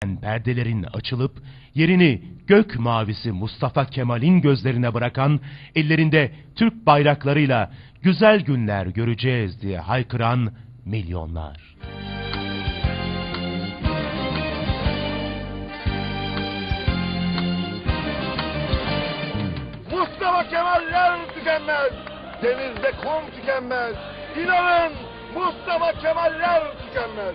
perdelerin açılıp yerini gök mavisi Mustafa Kemal'in gözlerine bırakan, ellerinde Türk bayraklarıyla güzel günler göreceğiz diye haykıran milyonlar. Mustafa Kemaller tükenmez. Denizde kum tükenmez. İnanın Mustafa Kemaller tükenmez.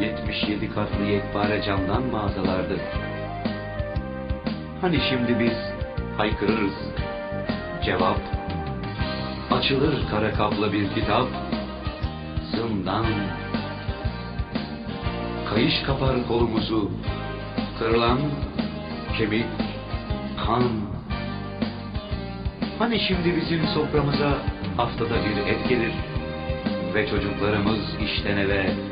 77 katlı yekpare camdan mağazalardı. Hani şimdi biz haykırırız. Cevap Açılır kara kaplı bir kitap Zindan Kayış kapar kolumuzu Kırılan kemik Kan Hani şimdi bizim soframıza Haftada bir et gelir Ve çocuklarımız işten eve